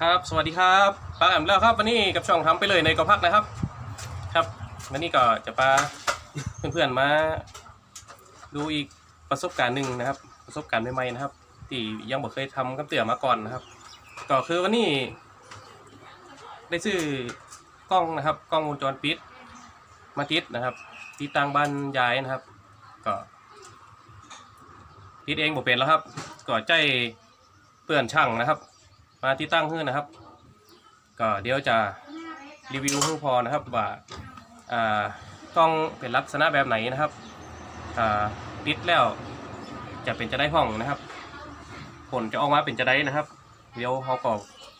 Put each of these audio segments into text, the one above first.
ครับ สวัสดีครับปาแอมแล้วครับ วันนี้กับช่องทำไปเลยในกอพักนะครับ ครับวันนี้ก็จะพาเพื่อนๆมาดูอีกประสบการณ์หนึ่งนะครับ ประสบการณ์ใหม่ๆนะครับ ที่ยังบ่เคยทำกับเตี่ยมาก่อนนะครับ ก็คือวันนี้ ได้ซื้อกล้องนะครับ กล้องวงจรปิด มาติดนะครับที่ตั้งบ้านยายนะครับ ก็ติดเองบ่เป็นแล้วครับ ก็ใจเปื่อนช่างนะครับ มาที่ตั้งขึ้นนะครับ ก็เดี๋ยวจะรีวิวให้พอนะครับว่าอ่ากล้องเป็นลักษณะแบบไหนนะครับอ่าติดแล้วจะเป็นจะได้ห้องนะครับ ผลจะออกมาเป็นจะได้นะครับ เดี๋ยวเขาก็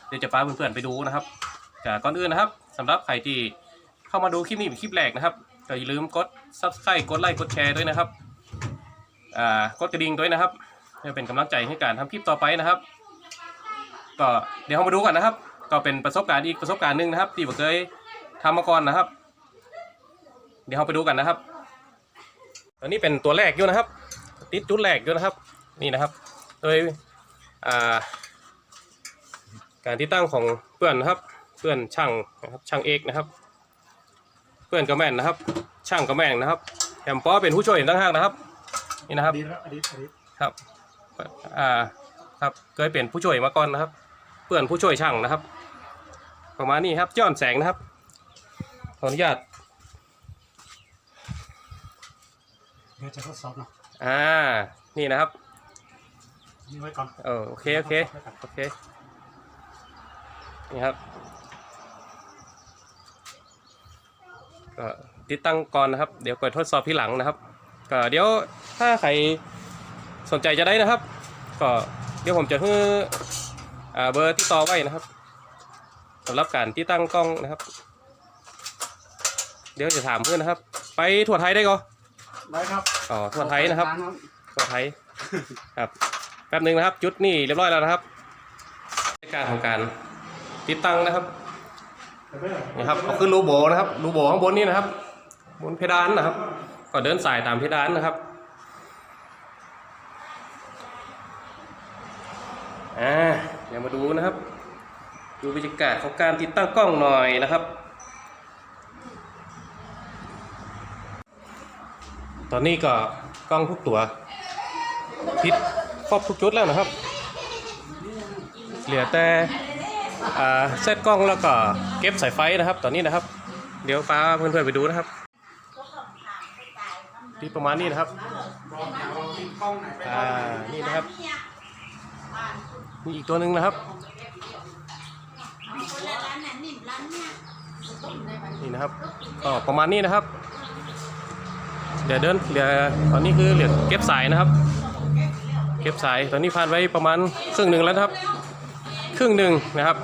เดี๋ยวจะพาเพื่อนๆไปดูนะครับแต่ก่อนอื่นนะครับสำหรับใครที่เข้ามาดูคลิปนี้เป็นคลิปแรกนะครับก็อย่าลืมกด subscribe กดไลค์กดแชร์ด้วยนะครับ อ่ากดกระดิ่งด้วยนะครับเพื่อเป็นกำลังใจให้การทำคลิปต่อไปนะครับ ก็เดี๋ยวเรามาดูกันนะครับ ก็เป็นประสบการณ์อีกประสบการณ์หนึ่งนะครับ ที่ผมเคยทำมาก่อนนะครับ เดี๋ยวเราไปดูกันนะครับตอนนี้เป็นตัวแรกอยู่นะครับ ติดจุดแรกอยู่นะครับ นี่นะครับ โดยอ่าการที่ตั้งของเพื่อนนะครับ เพื่อนช่างนะครับช่างเอกนะครับ เพื่อนก็แม่นนะครับ ช่างก็แม่นนะครับแถมปอเป็นผู้ช่วยตั้งห้างนะครับ นี่นะครับอดีตครับอดีตอดีตครับอ่าครับเคยเป็นผู้ช่วยมาก่อนนะครับ เพื่อนผู้ช่วยช่างนะครับ ประมาณนี้ครับย้อนแสงนะครับ ขออนุญาตเดี๋ยวจะทดสอบเนาะอ่านี่นะครับนี่ไว้ก่อนเออโอเคโอเคโอเคนี่ครับก็ติดตั้งก่อนนะครับ เดี๋ยวกดทดสอบที่หลังนะครับก็เดี๋ยวถ้าใครสนใจจะได้นะครับ ก็เดี๋ยวผมจะให้อ่า เบอร์ที่ต่อไว้นะครับสำหรับการที่ตั้งกล้องนะครับ เดี๋ยวจะถามเพื่อนนะครับ ไปทั่วไทยได้ก็ได้ครับอ๋อทั่วไทยนะครับทั่วไทยครับแป๊บหนึ่งนะครับ จุดนี่เรียบร้อยแล้วนะครับในการของการติดตั้งนะครับนี่ครับก็คือรูโบนะครับรูโบข้างบนนี่นะครับ บนเพดานนะครับ ก็เดินสายตามเพดานนะครับ อ่า เดี๋ยวมาดูนะครับ ดูบ รยากาศของการติดตั้งกล้องหน่อยนะครับ ตอนนี้ก็กล้องทุกตัวติดครอบทุกจุดแล้วนะครับ เหลือแต่เซตกล้องแล้วก็เก็บสายไฟนะครับ ตอนนี้นะครับ เดี๋ยวป้าเพื่อนๆไปดูนะครับที่ประมาณนี้นะครับอ่านี่นะครับมีอีกตัวหนึ่งนะครับ นี่นะครับก็ประมาณนี้นะครับเดี๋ยวเดินเหลือตอนนี้คือเหลือเก็บสายนะครับ เก็บสายตอนนี้ผ่านไว้ประมาณครึ่งหนึ่งแล้วครับ ครึ่งหนึ่งนะครับ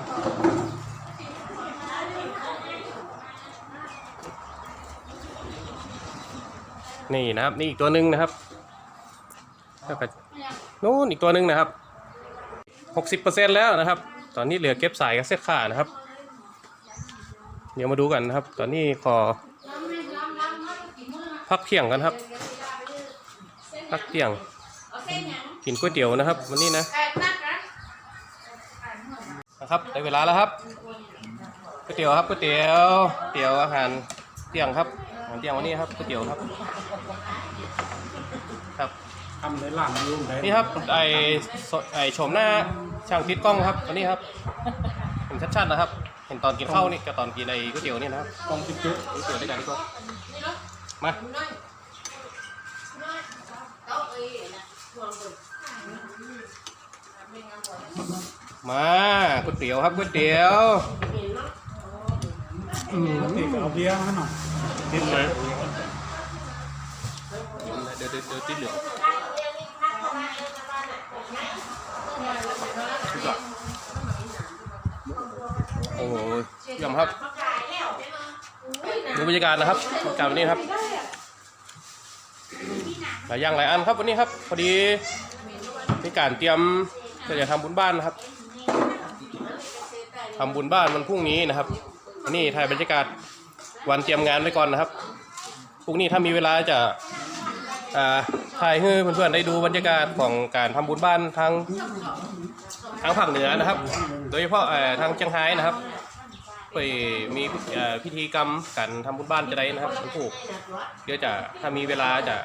นี่นะครับนี่อีกตัวหนึ่งนะครับแล้วก็นู้นอีกตัวหนึ่งนะครับหกสิบเปอร์เซ็นแล้วนะครับ ตอนนี้เหลือเก็บสายกับเส้นขานะครับ เดี๋ยวมาดูกันนะครับ ตอนนี้ขอพักเที่ยงกันครับ พักเที่ยง กินก๋วยเตี๋ยวนะครับ วันนี้นะนะครับได้เวลาแล้วครับก๋วยเตี๋ยวครับก๋วยเตี๋ยวเตี๋ยวอาหารเที่ยงครับอาหารเที่ยงวันนี้ครับก๋วยเตี๋ยวครับ ครับทำในหลังยุ่งได้นี่ครับไอสไอโฉมหน้า ช่างติดกล้องครับวันนี้ครับเห็นชัดๆนะครับ เห็นตอนกินข้าวนี่กับตอนกินไอก๋วยเตี๋ยวนี่นะครับกล้องจิ๊บจิ๊บก๋วยเตี๋ยวด้วยกันดีกว่ามามาก๋วยเตี๋ยวครับก๋วยเตี๋ยวอืมนี่ก็เอาเบียร์มาหน่อยติดเลยเดี๋ยวเดี๋ยวเดี๋ยวติดเหลือง โอ้โหเยี่ยมครับดูบรรยากาศนะครับบรรยากาศวันนี้ครับหลายอย่างหลายอันครับวันนี้ครับ พอดีมีการเตรียมจะจะทำบุญบ้านนะครับทำบุญบ้านวันพรุ่งนี้นะครับ นี่ถ่ายบรรยากาศวันเตรียมงานไว้ก่อนนะครับพรุ่งนี้ถ้ามีเวลาจะอ่าถ่ายให้เพื่อนๆได้ดูบรรยากาศของการทำบุญบ้านทางทางภาคเหนือนะครับ โดยเฉพาะเอ่อทางเชียงไฮ้นะครับ ไปมีเอ่อพิธีกรรมการทำบุญบ้านจะได้นะครับหลวงปู่เดี๋ยวจะถ้ามีเวลาจะ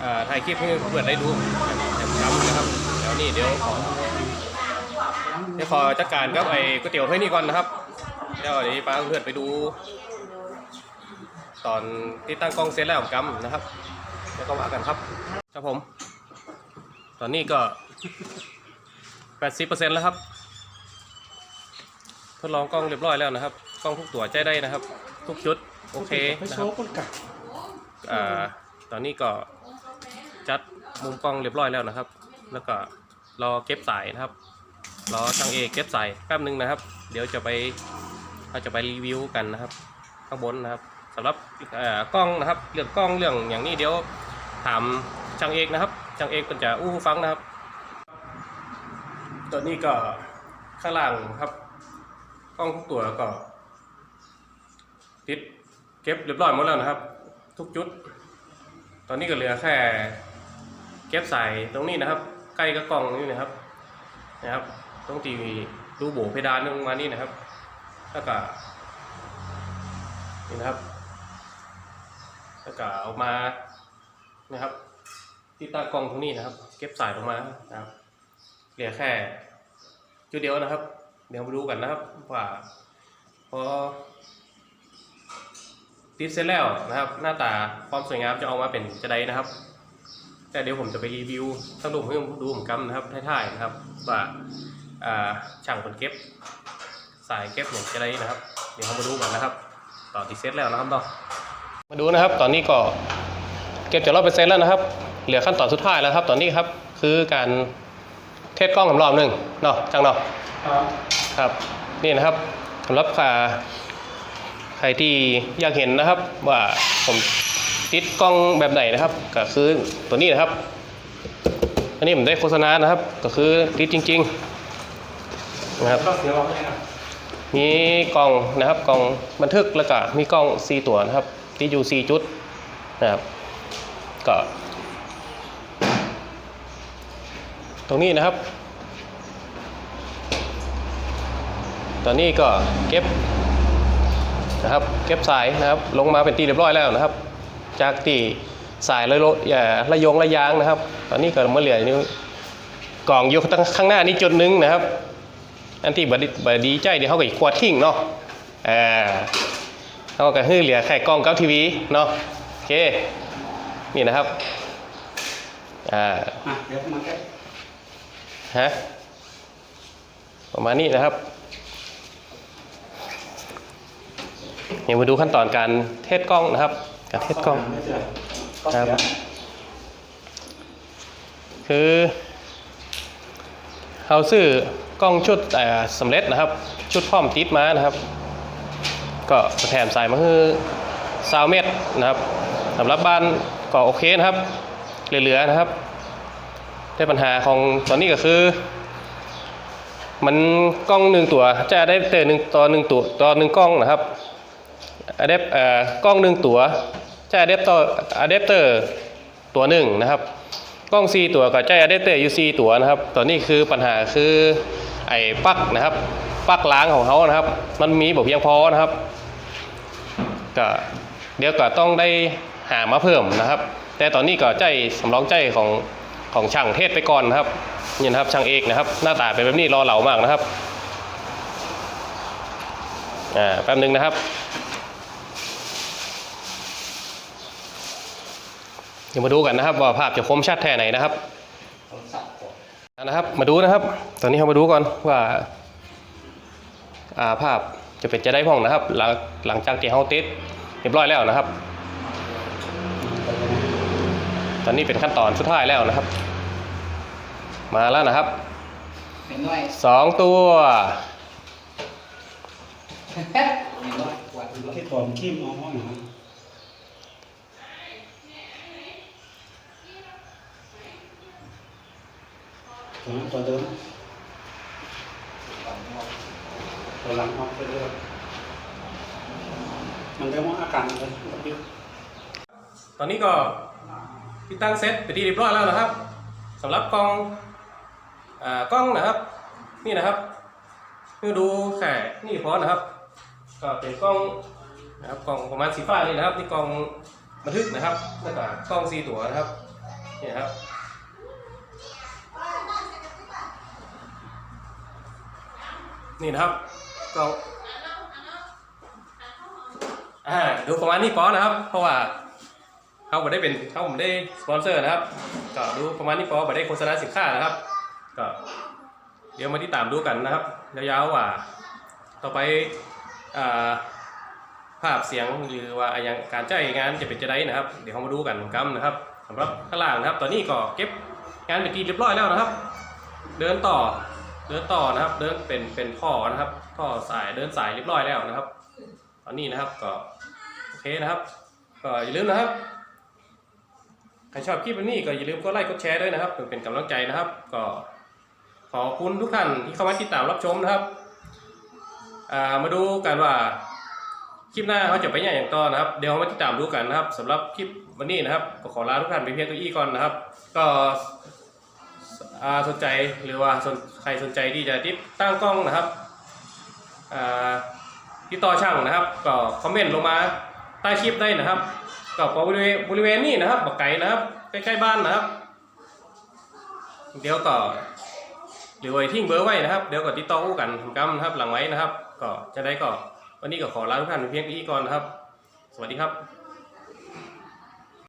เอ่อถ่ายคลิปให้เพื่อนๆได้ดูอย่างจำนะครับเดี๋ยวนี้เดี๋ยวขอเดี๋ยวขอจัดการกับไอ้ก๋วยเตี๋ยวให้นี่ก่อนนะครับเดี๋ยวเดี๋ยวพาเพื่อนๆไปดู ตอนที่ตั้งกล้องเสร็จแล้วกำนะครับแล้วก็มากันครับครับผม ตอนนี้ก็ 80%แล้วครับ ดลองกล้องเรียบร้อยแล้วนะครับ กล้องทุกตัวใจได้นะครับ ทุกชุดโอเคไปนะโชครับว์คนกัดอ่าตอนนี้ก็จัดมุมกล้องเรียบร้อยแล้วนะครับ แล้วก็รอเก็บสายนะครับ รอช่างเอกเก็บสายแป๊บนึงนะครับ เดี๋ยวจะไปเราจะไปรีวิวกันนะครับ ข้างบนนะครับสำหรับเอ่อกล้องนะครับเรื่องกล้องเรื่องอย่างนี้เดี๋ยวถามช่างเอกนะครับช่างเอกเป็นจะอู้หูฟังนะครับตอนนี้ก็ข้างล่างครับ กล้องทุกตัวก็ติดเก็บเรียบร้อยหมดแล้วนะครับ ทุกจุด ตอนนี้ก็เหลือแค่ เก็บใส่ตรงนี้นะครับ ใกล้กับกล้องนี่นะครับ นะครับ ตรงที่รูโบเพดานลงมานี่นะครับ แล้วก็นี่นะครับ แล้วก็เอามานะครับ ที่ตั้งกล้องตรงนี้นะครับ เก็บสายลงมานะครับ เหลือแค่จุดเดียวนะครับ เดี๋ยวมาดูกันนะครับว่าพอติดเสร็จแล้วนะครับ หน้าตาความสวยงามจะออกมาเป็นจะไดนะครับ แต่เดี๋ยวผมจะไปรีวิวสรุปให้ดูผมกันนะครับท้ายๆนะครับว่าอ่าช่างคนเก็บ สายเก็บอย่างจะไดนะครับ เดี๋ยวเรามาดูกันนะครับต่อติดเสร็จแล้วนะครับต่อมาดูนะครับ ตอนนี้ก็เก็บจะร้อยเปอร์เซ็นต์แล้วนะครับ เหลือขั้นตอนสุดท้ายแล้วครับ ตอนนี้ครับคือการเทสกล้องสำรอบหนึ่งเนาะจังเนาะ ครับครับนี่นะครับสำหรับใครใครที่อยากเห็นนะครับ ว่าผมติดกล้องแบบไหนนะครับ ก็คือตัวนี้นะครับ อันนี้ผมได้โฆษณานะครับ ก็คือติดจริง ๆ นะครับก็เสียเราไม่ได้มีกล้องนะครับกล้องบันทึกแล้วก็มีกล้อง 4 ตัวนะครับติดอยู่4จุดนะครับก็ตรงนี้นะครับ ตอนนี้ก็เก็บนะครับ เก็บสายนะครับ ลงมาเป็นตีเรียบร้อยแล้วนะครับ จากตีสายระโลอย่าระยงระยางนะครับ ตอนนี้ก็มาเหลือนี่กล่องอยู่ข้างหน้านี่จุดหนึงนะครับ อันที่บดบดดีใจเดี๋ยวเขาก็อีกขวดทิ้งเนาะอ่าเขาก็ฮื้อเหลือแค่กล้องกับทีวีเนาะโอเค นี่นะครับอ่าอะเดี๋ยวมาแก้ฮะประมาณนี้นะครับ เดี๋ยวมาดูขั้นตอนการเทสกล้องนะครับ การเทสกล้องครับคือเราซื้อกล้องชุดเอ่อสำเร็จนะครับ ชุดพร้อมติดมานะครับ ก็แถมสายมาคือซาวเมตรนะครับสำหรับบ้านก็โอเคนะครับ เหลือๆนะครับแต่ปัญหาของตอนนี้ก็คือ มันกล้องหนึ่งตัวจะได้เตอร์หนึ่งต่อหนึ่งตัวต่อหนึ่งกล้องนะครับ อะเดปเอ่อกล้องหนึ่งตัวจะอะเดปต่ออะเดปเตอร์ตัวหนึ่งนะครับ กล้อง 4 ตัวกับใจอะแดปเตอร์อยู่4ตัวนะครับ ตอนนี้คือปัญหาคือไอ้ปลั๊กนะครับปลั๊กล้างของเขานะครับ มันมีบ่เพียงพอนะครับก็เดี๋ยวก็ต้องได้หามาเพิ่มนะครับ แต่ตอนนี้ก็ใจสำรองใจของของช่างเทศไปก่อนนะครับนี่นะครับช่างเอกนะครับ หน้าตาเป็นแบบนี้รอเหลามากนะครับอ่าแป๊บนึงนะครับ เดี๋ยวมาดูกันนะครับว่าภาพจะคมชัดแค่ไหนนะครับนะครับ มาดูนะครับ ตอนนี้เรามาดูก่อนว่าอาภาพจะเป็นจะได้พ่องนะครับ หลังหลังจากที่เราติดเรียบร้อยแล้วนะครับ ตอนนี้เป็นขั้นตอนสุดท้ายแล้วนะครับ มาแล้วนะครับสองตัวเป็นด้วยกวาดด้วยที่ถอนขี้มอาห้องนู นั้นตัวเดิมตัวหลังออกไปเรื่อยมันเรียกว่าอาการเลยตอนนี้ก็ติดตั้งเซตไปที่เรียบร้อยแล้วนะครับสำหรับกล้องอกล้องนะครับ นี่นะครับเพื่อดูแค่นี่พอนะครับ ก็เป็นกล้องนะครับกล้องประมาณสีฟ้านี่นะครับนี่กล้องบันทึกนะครับแล้วก็กล้องสีตัวนะครับนี่นะครับ นี่นะครับกล้องอ่าดูประมาณนี้พอนะครับ เพราะว่าเขาไม่ได้เป็นเขาไม่ได้สปอนเซอร์นะครับ ก็ดูประมาณนี้พอไม่ได้โฆษณาสินค้านะครับ ก็เดี๋ยวมาที่ตามดูกันนะครับยาวๆว่า ต่อไปอ่าภาพเสียงหรือว่าอย่างการจ่ายงานจะเป็นจะได้นะครับ เดี๋ยวเรามาดูกันกันนะครับสำหรับข้างล่างนะครับ ตอนนี้ก็เก็บงานเป็นที่เรียบร้อยแล้วนะครับ เดินต่อ เดินต่อนะครับ เดินเป็นเป็นท่อนะครับท่อสายเดินสายเรียบร้อยแล้วนะครับ ตอนนี้นะครับก็โอเคนะครับ ก็อย่าลืมนะครับใครชอบคลิปนี้ก็อย่าลืมกดไลค์กดแชร์ด้วยนะครับเพื่อเป็นกำลังใจนะครับ ก็ขอบคุณทุกท่านที่เข้ามาติดตามรับชมนะครับอ่ามาดูกันว่าคลิปหน้าเขาจะไปอย่างอย่างต่อนะครับ เดี๋ยวมาติดตามดูกันนะครับสำหรับคลิปวันนี้นะครับก็ขอลาทุกท่านไปเพียงตัวอี้ก่อนนะครับ ก็ สนใจหรือว่าใครสนใจที่จะติดตั้งกล้องนะครับอ่ติดต่อช่างนะครับ ก็คอมเมนต์ลงมาใต้คลิปได้นะครับก็บริเวณบริเวณนี้นะครับบักไก่นะครับใกล้ๆบ้านนะครับ เดี๋ยวก็หรือไว้ทิ้งเบอร์ไว้นะครับ เดี๋ยวก็ติดต่ออู้กันทำกรรมนะครับหลังไว้นะครับ ก็จะได้ก็วันนี้ก็ขอลาทุกท่านเพียงเท่านี้ก่อนนะครับ สวัสดีครับ